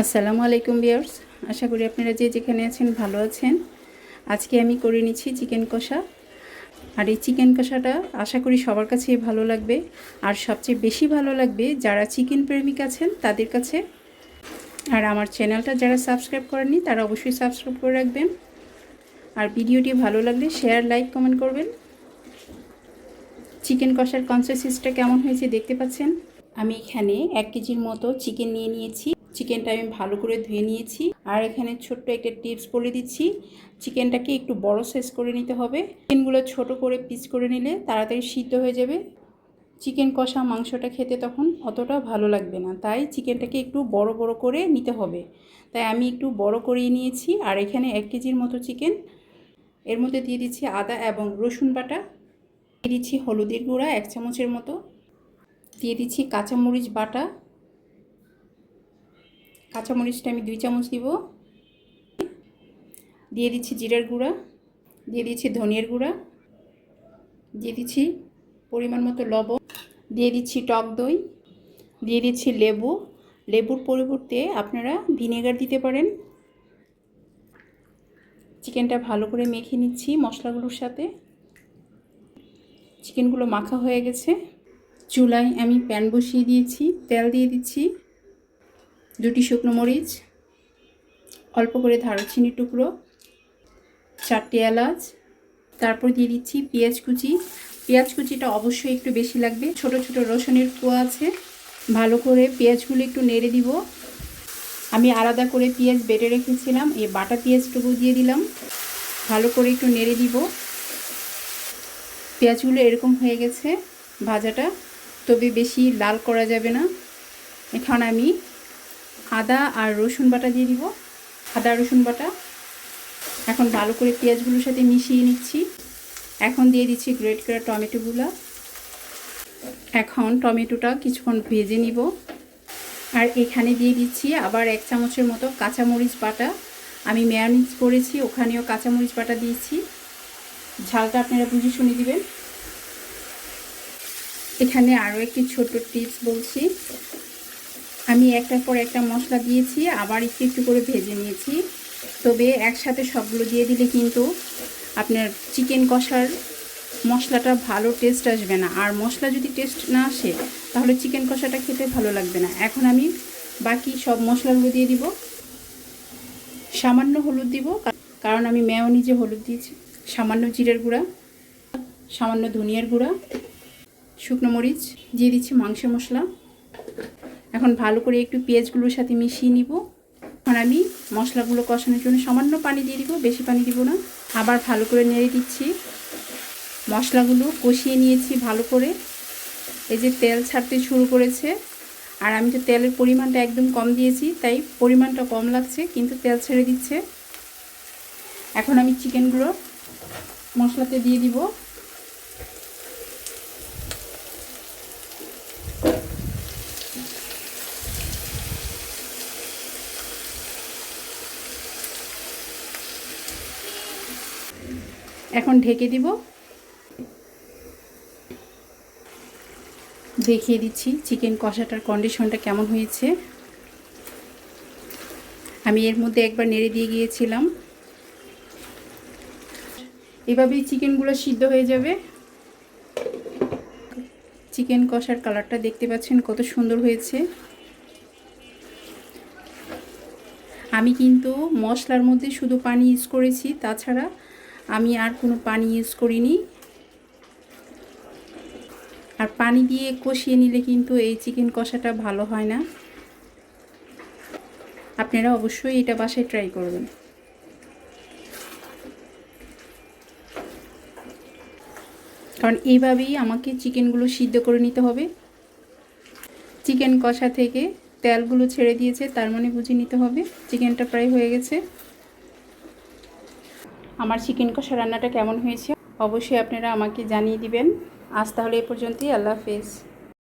আসসালামু আলাইকুম বিয়ার্স আশা করি আপনারা যে যেখানে আছেন ভালো আছেন। আজকে আমি করে নিচ্ছি চিকেন কষা। আর এই চিকেন কষাটা আশা করি সবার কাছেই ভালো লাগবে। আর সবচেয়ে বেশি ভালো লাগবে যারা চিকেন প্রেমিক আছেন তাদের কাছে। আর আমার চ্যানেলটা যারা সাবস্ক্রাইব করেননি তারা অবশ্যই সাবস্ক্রাইব করে রাখবেন। আর ভিডিওটি ভালো লাগলে শেয়ার, লাইক, কমেন্ট করবেন। চিকেন কষার কনসেসিসটা কেমন হয়েছে দেখতে পাচ্ছেন? আমি এখানে এক কেজির মতো চিকেন নিয়ে নিয়েছি। চিকেনটা আমি ভালো করে ধুয়ে নিয়েছি। আর এখানে ছোট্ট একটা টিপস বলে দিচ্ছি, চিকেনটাকে একটু বড় সাইজ করে নিতে হবে। চিকেনগুলো ছোট করে পিস করে নিলে তাড়াতাড়ি সিদ্ধ হয়ে যাবে। চিকেন কষা মাংসটা খেতে তখন অতটা ভালো লাগবে না, তাই চিকেনটাকে একটু বড় বড় করে নিতে হবে। তাই আমি একটু বড় করিয়ে নিয়েছি, আর এখানে এক কেজির মতো চিকেন। এর মধ্যে দিয়ে দিচ্ছি আদা এবং রসুন বাটা। দিয়ে দিচ্ছি হলুদের গুঁড়া এক চামচের মতো। দিয়ে দিচ্ছি কাঁচামরিচ বাটা। কাঁচামরিচটা আমি দুই চামচ দিব। দিয়ে দিচ্ছি জিরার গুঁড়া, দিয়ে দিচ্ছি ধনিয়ার গুঁড়া, দিয়ে দিচ্ছি পরিমাণ মতো লবণ, দিয়ে দিচ্ছি টক দই, দিয়ে দিচ্ছি লেবু। লেবুর পরিবর্তে আপনারা ভিনেগার দিতে পারেন। চিকেনটা ভালো করে মেখে নিচ্ছি মশলাগুলোর সাথে। চিকেনগুলো মাখা হয়ে গেছে। চুলায় আমি প্যান বসিয়ে দিয়েছি, তেল দিয়ে দিচ্ছি। দুটি শুকনো মরিচ, অল্প করে দারুচিনির টুকরো, চারটে এলাচ, তারপর দিয়ে দিচ্ছি পেঁয়াজ কুচি। পেঁয়াজ কুচিটা অবশ্যই একটু বেশি লাগবে। ছোট ছোট রসুনের কুয়া আছে। ভালো করে পেঁয়াজগুলো একটু নেড়ে দিব। আমি আলাদা করে পেঁয়াজ বেটে রেখেছিলাম। এই বাটা পেঁয়াজটুকু দিয়ে দিলাম। ভালো করে একটু নেড়ে দিব। পেঁয়াজগুলো এরকম হয়ে গেছে ভাজাটা। তবে বেশি লাল করা যাবে না। এখন আমি আদা আর রসুন বাটা দিয়ে দিব। আদা, রসুন বাটা। এখন ভালো করে পেঁয়াজগুলোর সাথে মিশিয়ে নিচ্ছি। এখন দিয়ে দিচ্ছি গ্রেট করা টমেটোগুলো। এখন টমেটোটা কিছুক্ষণ ভেজে নিব। আর এখানে দিয়ে দিচ্ছি আবার এক চামচের মতো কাঁচামরিচ বাটা। আমি মেয়ানিজ করেছি, ওখানেও কাঁচামরিচ বাটা দিয়েছি। ঝালটা আপনারা বুঝে শুনে দিবেন। এখানে আরও একটি ছোট টিপস বলছি। আমি একটার পর একটা মশলা দিয়েছি, আবার একটু একটু করে ভেজে নিয়েছি। তবে একসাথে সবগুলো দিয়ে দিলে কিন্তু আপনার চিকেন কষার মশলাটা ভালো টেস্ট আসবে না। আর মশলা যদি টেস্ট না আসে, তাহলে চিকেন কষাটা খেতে ভালো লাগবে না। এখন আমি বাকি সব মশলাগুলো দিয়ে দিব। সামান্য হলুদ দিব কারণ আমি মেয়নিজে হলুদ দিয়েছি। সামান্য জিরের গুঁড়া, সামান্য ধনিয়ার গুঁড়া, শুকনো মরিচ, দিয়ে দিচ্ছি মাংস মশলা। এখন ভালো করে একটু পেঁয়াজগুলোর সাথে মিশিয়ে নিব। এখন আমি মশলাগুলো কষানোর জন্য সামান্য পানি দিয়ে দিব, বেশি পানি দিব না। আবার ভালো করে নেড়ে দিচ্ছি। মশলাগুলো কষিয়ে নিয়েছি ভালো করে। এই যে তেল ছাড়তে শুরু করেছে। আর আমি তো তেলের পরিমাণটা একদম কম দিয়েছি, তাই পরিমাণটা কম লাগছে, কিন্তু তেল ছেড়ে দিচ্ছে। এখন আমি চিকেনগুলো মশলাতে দিয়ে দিব। এখন ঢেকে দিব। দেখিয়ে দিচ্ছি চিকেন কষাটার কন্ডিশনটা কেমন হয়েছে। আমি এর মধ্যে একবার নেড়ে দিয়ে গিয়েছিলাম। এভাবেই চিকেনগুলো সিদ্ধ হয়ে যাবে। চিকেন কষার কালারটা দেখতে পাচ্ছেন কত সুন্দর হয়েছে। আমি কিন্তু মশলার মধ্যে শুধু পানি ইউজ করেছি, তাছাড়া আমি আর কোনো পানি ইউজ করিনি। আর পানি দিয়ে কষিয়ে নিলে কিন্তু এই চিকেন কষাটা ভালো হয় না। আপনারা অবশ্যই এটা বাসায় ট্রাই করবেন। কারণ এইভাবেই আমাকে চিকেনগুলো সিদ্ধ করে নিতে হবে। চিকেন কষা থেকে তেলগুলো ছেড়ে দিয়েছে, তার মানে বুঝে নিতে হবে। চিকেনটা প্রায় হয়ে গেছে। আমার চিকেন কষা রান্নাটা কেমন হয়েছে? অবশ্যই আপনারা আমাকে জানিয়ে দিবেন। আজ তাহলে এ পর্যন্তই। আল্লাহ হাফেজ।